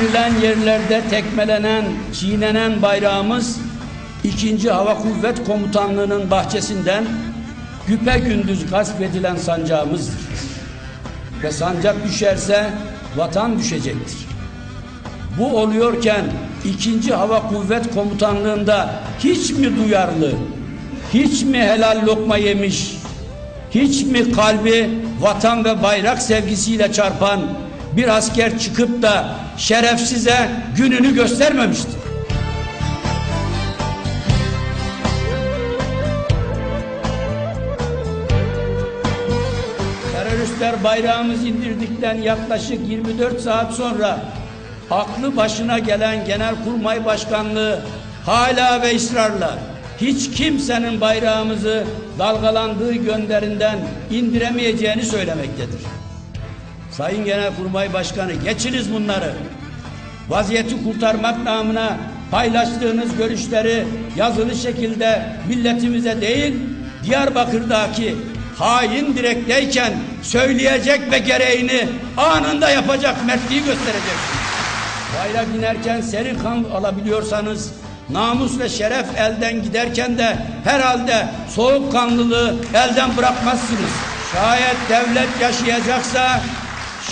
indirilen yerlerde tekmelenen, çiğnenen bayrağımız 2. Hava Kuvvet Komutanlığı'nın bahçesinden güpe gündüz gasp edilen sancağımızdır. Ve sancak düşerse vatan düşecektir. Bu oluyorken 2. Hava Kuvvet Komutanlığı'nda hiç mi duyarlı, hiç mi helal lokma yemiş, hiç mi kalbi vatan ve bayrak sevgisiyle çarpan bir asker çıkıp da şerefsize gününü göstermemiştir? Teröristler bayrağımızı indirdikten yaklaşık 24 saat sonra aklı başına gelen Genelkurmay Başkanlığı hala ve ısrarla hiç kimsenin bayrağımızı dalgalandığı gönderinden indiremeyeceğini söylemektedir. Sayın Genelkurmay Başkanı geçiniz bunları. Vaziyeti kurtarmak namına paylaştığınız görüşleri yazılı şekilde milletimize değil Diyarbakır'daki hain direkteyken söyleyecek ve gereğini anında yapacak mertliği göstereceksiniz. Bayrak inerken seri kan alabiliyorsanız namus ve şeref elden giderken de herhalde soğukkanlılığı elden bırakmazsınız. Şayet devlet yaşayacaksa,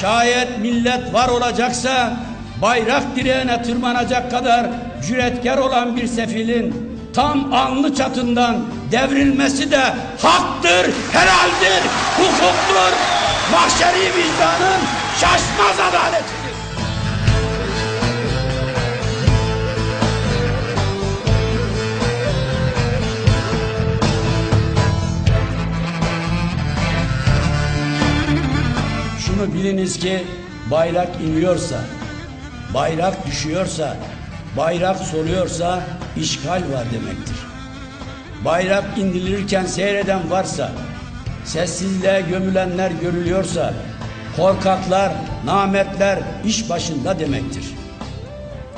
şayet millet var olacaksa bayrak direğine tırmanacak kadar cüretkar olan bir sefilin tam alnı çatından devrilmesi de haktır, helaldir, hukuktur, mahşeri vicdanın şaşmaz adaletidir. Biliniz ki bayrak iniyorsa, bayrak düşüyorsa, bayrak soluyorsa işgal var demektir. Bayrak indirilirken seyreden varsa, sessizliğe gömülenler görülüyorsa, korkaklar, nametler iş başında demektir.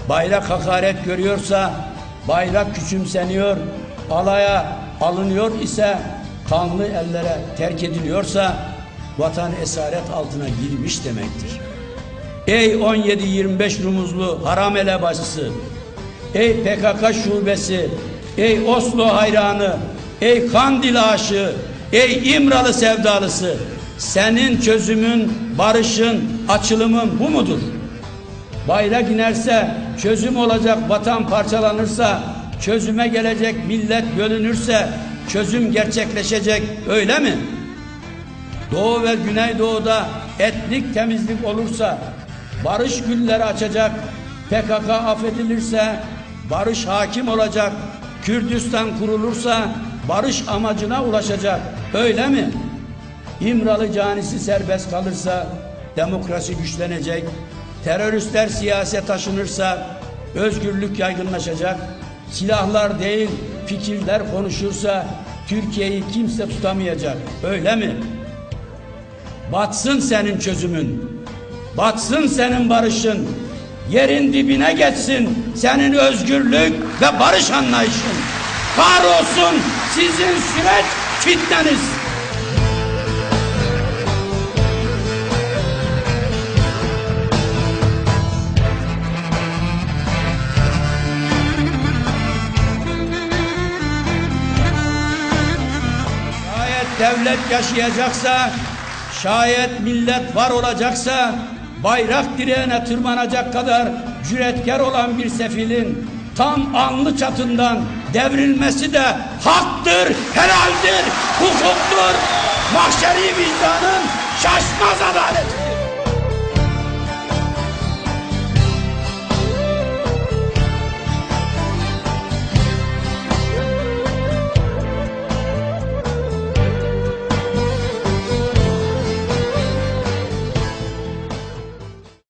Bayrak hakaret görüyorsa, bayrak küçümseniyor, alaya alınıyor ise, kanlı ellere terk ediliyorsa, vatan esaret altına girmiş demektir. Ey 17-25 Rumuzlu haram elebaşısı, ey PKK şubesi, ey Oslo hayranı, ey Kandil aşığı, ey İmralı sevdalısı, senin çözümün, barışın, açılımın bu mudur? Bayrak inerse, çözüm olacak vatan parçalanırsa, çözüme gelecek millet bölünürse, çözüm gerçekleşecek öyle mi? Doğu ve Güneydoğu'da etnik temizlik olursa, barış gülleri açacak, PKK affedilirse, barış hakim olacak, Kürdistan kurulursa, barış amacına ulaşacak. Öyle mi? İmralı canisi serbest kalırsa, demokrasi güçlenecek, teröristler siyasete taşınırsa, özgürlük yaygınlaşacak, silahlar değil, fikirler konuşursa, Türkiye'yi kimse tutamayacak. Öyle mi? Batsın senin çözümün. Batsın senin barışın. Yerin dibine geçsin senin özgürlük ve barış anlayışın. Kahrolsun sizin süreç fitneniz. Şayet devlet yaşayacaksa Şayet millet var olacaksa bayrak direğine tırmanacak kadar cüretkar olan bir sefilin tam alnı çatından devrilmesi de haktır, helaldir, hukuktur, mahşeri vicdanın şaşmaz adaletidir.